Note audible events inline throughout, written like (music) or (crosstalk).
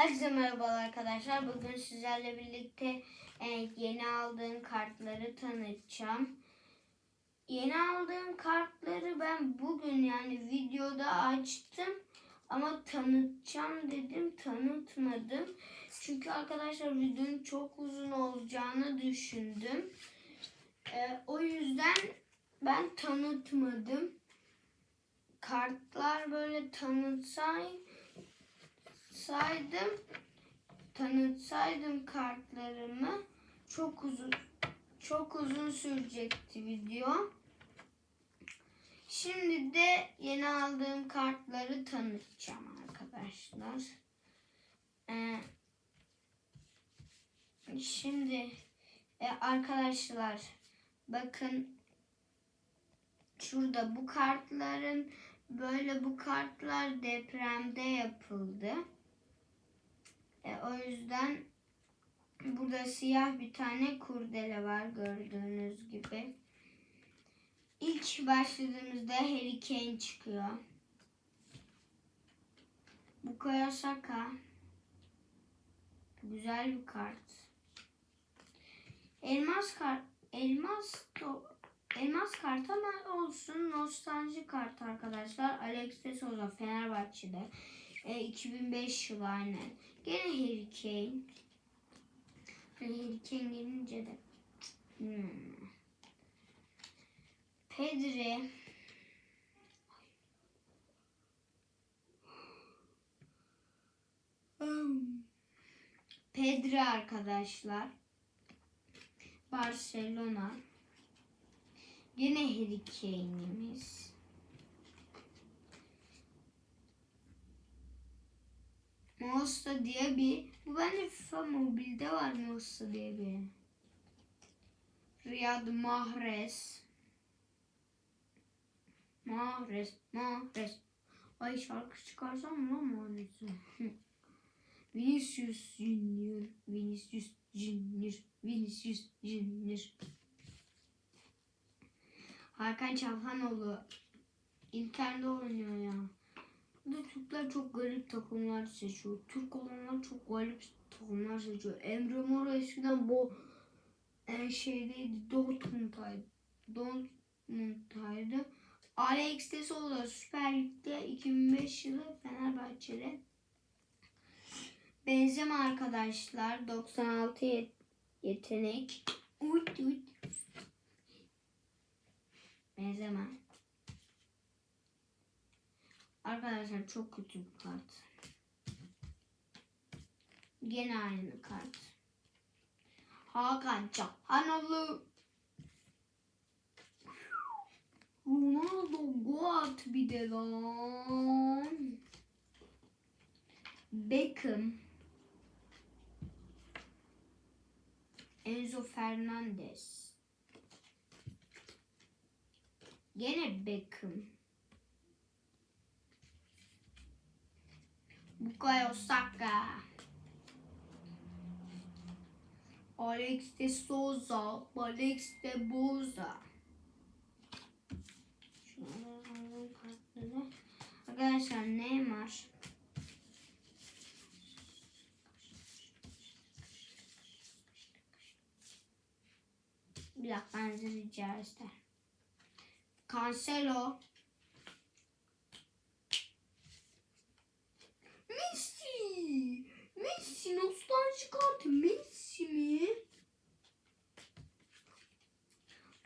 Herkese merhabalar arkadaşlar. Bugün sizlerle birlikte e, yeni aldığım kartları tanıtacağım. Yeni aldığım kartları ben bugün yani videoda açtım ama tanıtacağım dedim tanıtmadım. Çünkü arkadaşlar videonun çok uzun olacağını düşündüm. E, o yüzden ben tanıtmadım. Kartlar böyle tanıtsaydım saydım tanıtsaydım kartlarımı çok uzun çok uzun sürecekti video. Şimdi de yeni aldığım kartları tanıtacağım arkadaşlar. Ee, şimdi e, arkadaşlar bakın şurada bu kartların böyle bu kartlar depremde yapıldı. E, o yüzden burada siyah bir tane kurdele var gördüğünüz gibi. İlk başladığımızda Harry Kane çıkıyor. Bukayo Saka. Güzel bir kart. Elmas kart. Elmas Elmas kart ama olsun nostalji kart arkadaşlar. Alex de Souza Fenerbahçe'de. E, 2005 yılı aynen. Gene Harry Kane. Harry Kane gelince de. Hmm. Pedri. Pedri arkadaşlar. Barcelona. Yine Harry Kane'imiz. Mosta diye bir bu bende FIFA mobilde var Mosta diye bir. Riyad Mahrez. Mahrez, Mahrez. Ay şarkı çıkarsam mı lan Mahrez'i? (laughs) Vinicius Junior, Vinicius Junior, Vinicius Junior. Hakan Çalhanoğlu Inter'de oynuyor ya. Burada Türkler çok garip takımlar seçiyor. Türk olanlar çok garip takımlar seçiyor. Emre Mor eskiden bu en şeydeydi Dortmund'daydı. Dortmund'daydı. Alex de Souza Süper Lig'de 2005 yılı Fenerbahçe'de. Benzema arkadaşlar 96 yet- yetenek. Uyt uyt. Benzema. Arkadaşlar çok kötü bir kart. Gene aynı kart. Hakan Çalhanoğlu. Ronaldo Goat bir de lan. Beckham. Enzo Fernandez. Gene Beckham. Bukayo Saka. Alex de Souza. Alex de Boza. Arkadaşlar Neymar. Bir dakika ben size rica ister. Cancelo. Messi. Messi nostalji kartı Messi mi?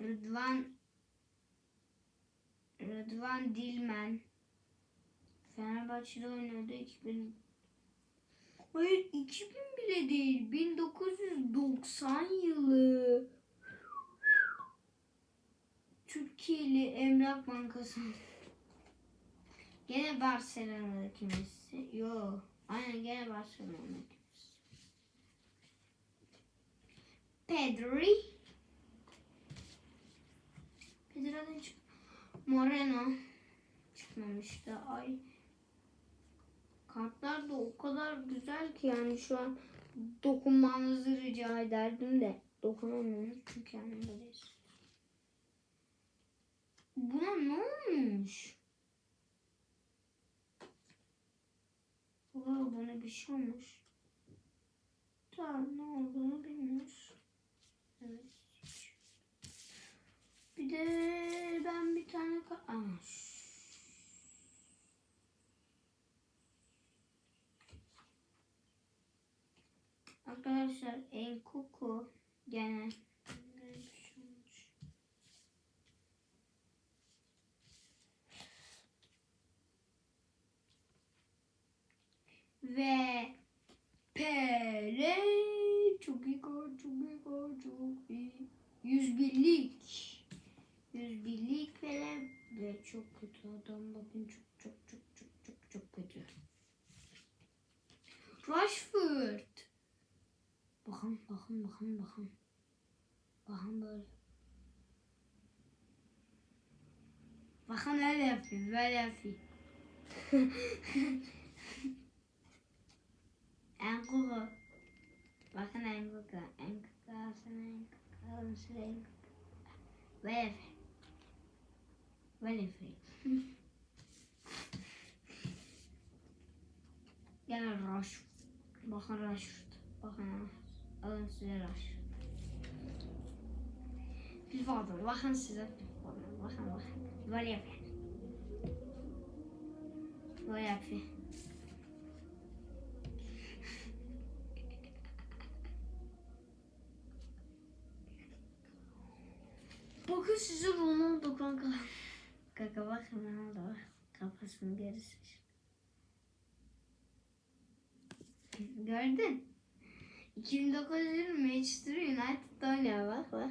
Rıdvan Rıdvan Dilmen Fenerbahçe'de oynuyordu 2000 Hayır 2000 bile değil 1990 yılı Türkiye'li Emlak Bankası Gene Barcelona'daki Messi. Yo. Aynen gene Barcelona'daki Messi. Pedri. Pedro'dan çık. Moreno. Çıkmamıştı. Ay. Kartlar da o kadar güzel ki yani şu an dokunmanızı rica ederdim de dokunamıyoruz çünkü yanımdayız. Buna ne olmuş? Oo, bana bir şey olmuş. Tamam ne olduğunu bilmiyoruz. Bir de ben bir tane ama Arkadaşlar en kuku gene. Ve P. iyi. 101'lik. 101'lik Pele ve çok kötü adam bakın çok çok çok çok çok çok kötü. Rashford. Bakın bakın bakın bakın. Bakın böyle. Bakın öyle yapıyor, böyle yapıyor. (laughs) En koku. Bakın en خمسين ولا فرق ولا فرق Gel Raşit. Bakın Raşit. Bakın. Alın size Raşit. Bir vardır. Bakın size. Bakın bakın. Böyle yapın. Böyle yapın. Bakın size Ronaldo kanka. Kanka bakın Ronaldo bak. Kafasını gerisi. Gördün. 2009 yılı Manchester United'da oynuyor bak bak. (laughs)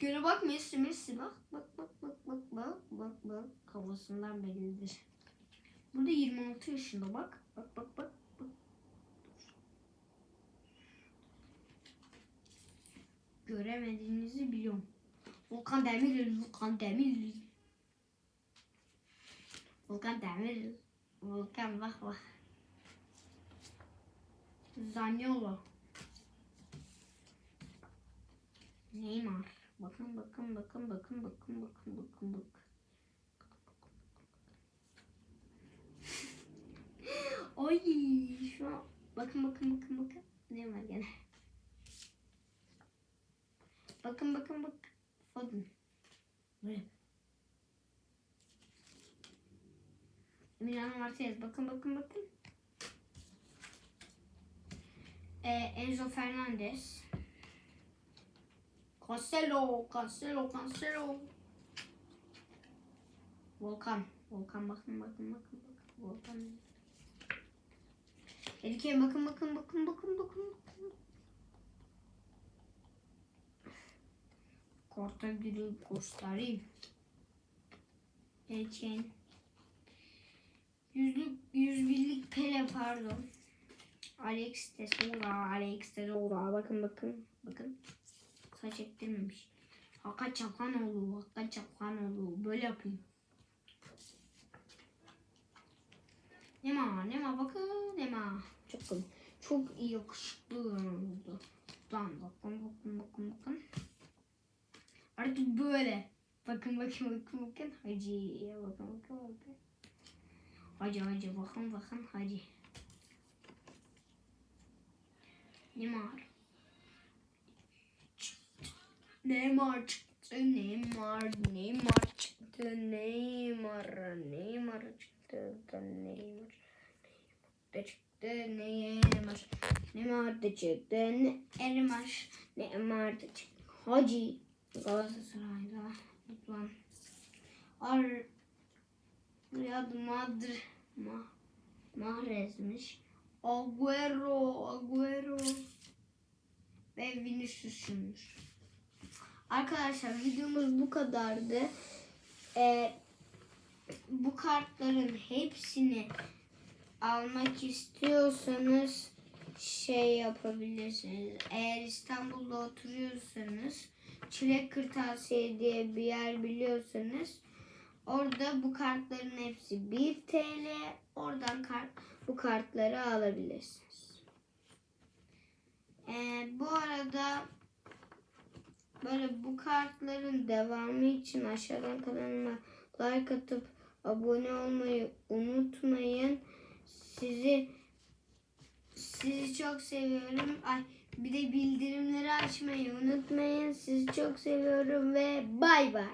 Göre bak Messi Messi bak bak bak bak bak bak bak bak kafasından bellidir. Burada 26 yaşında bak bak bak bak bak. Göremediğinizi biliyorum. Volkan Demirel, Volkan Demirel. Volkan Demirel. Volkan bak bak. Zaniolo. Neymar. Bakın bakın bakın bakın bakın bakın bakın bakın. (laughs) Oy şu an bakın bakın bakın bakın. Neymar gene. Bakın bakın bak. Foden. Böyle. Emiliano Martinez. Bakın bakın bakın. Ee, Enzo Fernandez. Cancelo, Cancelo, Cancelo. Volkan. Volkan bakın bakın bakın bakın. Volkan. Erkeğe bakın bakın bakın bakın bakın. bakın. Korta girip göstereyim. Erkeğin. Yüzlük, yüz birlik Pele pardon. Alex de Souza, Alex de Souza. Bakın bakın bakın. Saç ektirmemiş. Hakan Çapanoğlu, Hakan Çapanoğlu. Böyle yapayım. Nema, Nema bakın Nema. Çok. Çok iyi yakışıklı oldu. Lan bakın bakın bakın bakın. Artık böyle. Bakın bakın bakın bakın. Hacı bakın bakın bakın. Hacı hacı bakın bakın hacı. Neymar. Neymar çıktı. Neymar. Neymar çıktı. Neymar. Neymar çıktı. Neymar. Neymar çıktı. Neymar. Neymar da çıktı. Neymar. Neymar da çıktı. Hacı. Galatasaray'da. Lütfen. Ar Riyad Madr Ma Mahrez'miş. Agüero, Agüero ve Vinicius'muş. Arkadaşlar videomuz bu kadardı. Ee, bu kartların hepsini almak istiyorsanız şey yapabilirsiniz. Eğer İstanbul'da oturuyorsanız Çilek Kırtasiye diye bir yer biliyorsanız orada bu kartların hepsi 1 TL. Oradan kart, bu kartları alabilirsiniz. Ee, bu arada böyle bu kartların devamı için aşağıdan kanalıma like atıp abone olmayı unutmayın. Sizi sizi çok seviyorum. Ay bir de bildirimleri açmayı unutmayın. Sizi çok seviyorum ve bay bay.